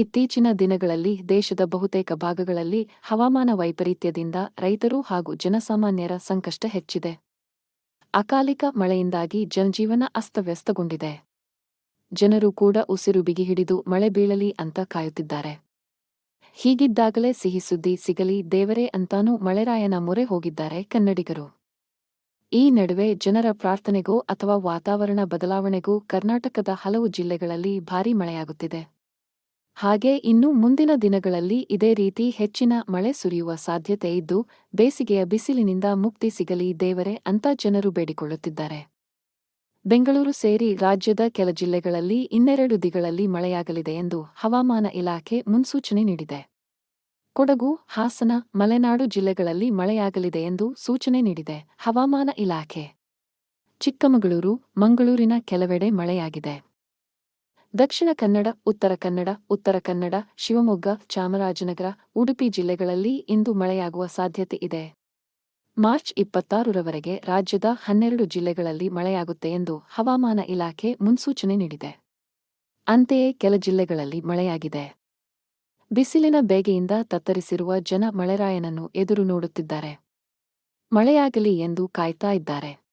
ಇತ್ತೀಚಿನ ದಿನಗಳಲ್ಲಿ ದೇಶದ ಬಹುತೇಕ ಭಾಗಗಳಲ್ಲಿ ಹವಾಮಾನ ವೈಪರೀತ್ಯದಿಂದ ರೈತರು ಹಾಗೂ ಜನಸಾಮಾನ್ಯರ ಸಂಕಷ್ಟ ಹೆಚ್ಚಿದೆ. ಅಕಾಲಿಕ ಮಳೆಯಿಂದಾಗಿ ಜನಜೀವನ ಅಸ್ತವ್ಯಸ್ತಗೊಂಡಿದೆ. ಜನರು ಕೂಡ ಉಸಿರು ಬಿಗಿಹಿಡಿದು ಮಳೆ ಬೀಳಲಿ ಅಂತ ಕಾಯುತ್ತಿದ್ದಾರೆ. ಹೀಗಿದ್ದಾಗಲೇ ಸಿಹಿ ಸುದ್ದಿ ಸಿಗಲಿ ದೇವರೇ ಅಂತಾನೂ ಮಳೆರಾಯನ ಮೊರೆ ಹೋಗಿದ್ದಾರೆ ಕನ್ನಡಿಗರು. ಈ ನಡುವೆ ಜನರ ಪ್ರಾರ್ಥನೆಗೂ ಅಥವಾ ವಾತಾವರಣ ಬದಲಾವಣೆಗೂ ಕರ್ನಾಟಕದ ಹಲವು ಜಿಲ್ಲೆಗಳಲ್ಲಿ ಭಾರೀ ಮಳೆಯಾಗುತ್ತಿದೆ. ಹಾಗೆ ಇನ್ನು ಮುಂದಿನ ದಿನಗಳಲ್ಲಿ ಇದೇ ರೀತಿ ಹೆಚ್ಚಿನ ಮಳೆ ಸುರಿಯುವ ಸಾಧ್ಯತೆ ಇದ್ದು, ಬೇಸಿಗೆಯ ಬಿಸಿಲಿನಿಂದ ಮುಕ್ತಿ ಸಿಗಲಿ ದೇವರೇ ಅಂತ ಜನರು ಬೇಡಿಕೊಳ್ಳುತ್ತಿದ್ದಾರೆ. ಬೆಂಗಳೂರು ಸೇರಿ ರಾಜ್ಯದ ಕೆಲ ಜಿಲ್ಲೆಗಳಲ್ಲಿ ಇನ್ನೆರಡು ದಿಗಳಲ್ಲಿ ಮಳೆಯಾಗಲಿದೆ ಎಂದು ಹವಾಮಾನ ಇಲಾಖೆ ಮುನ್ಸೂಚನೆ ನೀಡಿದೆ. ಕೊಡಗು, ಹಾಸನ, ಮಲೆನಾಡು ಜಿಲ್ಲೆಗಳಲ್ಲಿ ಮಳೆಯಾಗಲಿದೆ ಎಂದು ಸೂಚನೆ ನೀಡಿದೆ. ಹವಾಮಾನ ಇಲಾಖೆ. ಚಿಕ್ಕಮಗಳೂರು, ಮಂಗಳೂರಿನ ಕೆಲವೆಡೆ ಮಳೆಯಾಗಿದೆ. ದಕ್ಷಿಣ ಕನ್ನಡ, ಉತ್ತರ ಕನ್ನಡ ಉತ್ತರ ಕನ್ನಡ, ಶಿವಮೊಗ್ಗ, ಚಾಮರಾಜನಗರ, ಉಡುಪಿ ಜಿಲ್ಲೆಗಳಲ್ಲಿ ಇಂದು ಮಳೆಯಾಗುವ ಸಾಧ್ಯತೆ ಇದೆ. ಮಾರ್ಚ್ ಇಪ್ಪತ್ತಾರರವರೆಗೆ ರಾಜ್ಯದ ಹನ್ನೆರಡು ಜಿಲ್ಲೆಗಳಲ್ಲಿ ಮಳೆಯಾಗುತ್ತೆ ಎಂದು ಹವಾಮಾನ ಇಲಾಖೆ ಮುನ್ಸೂಚನೆ ನೀಡಿದೆ. ಅಂತೆಯೇ ಕೆಲ ಜಿಲ್ಲೆಗಳಲ್ಲಿ ಮಳೆಯಾಗಿದೆ. ಬಿಸಿಲಿನ ಬೇಗೆಯಿಂದ ತತ್ತರಿಸಿರುವ ಜನ ಮಳೆರಾಯನನ್ನು ಎದುರು ನೋಡುತ್ತಿದ್ದಾರೆ. ಮಳೆಯಾಗಲಿ ಎಂದು ಕಾಯ್ತಾ ಇದ್ದಾರೆ.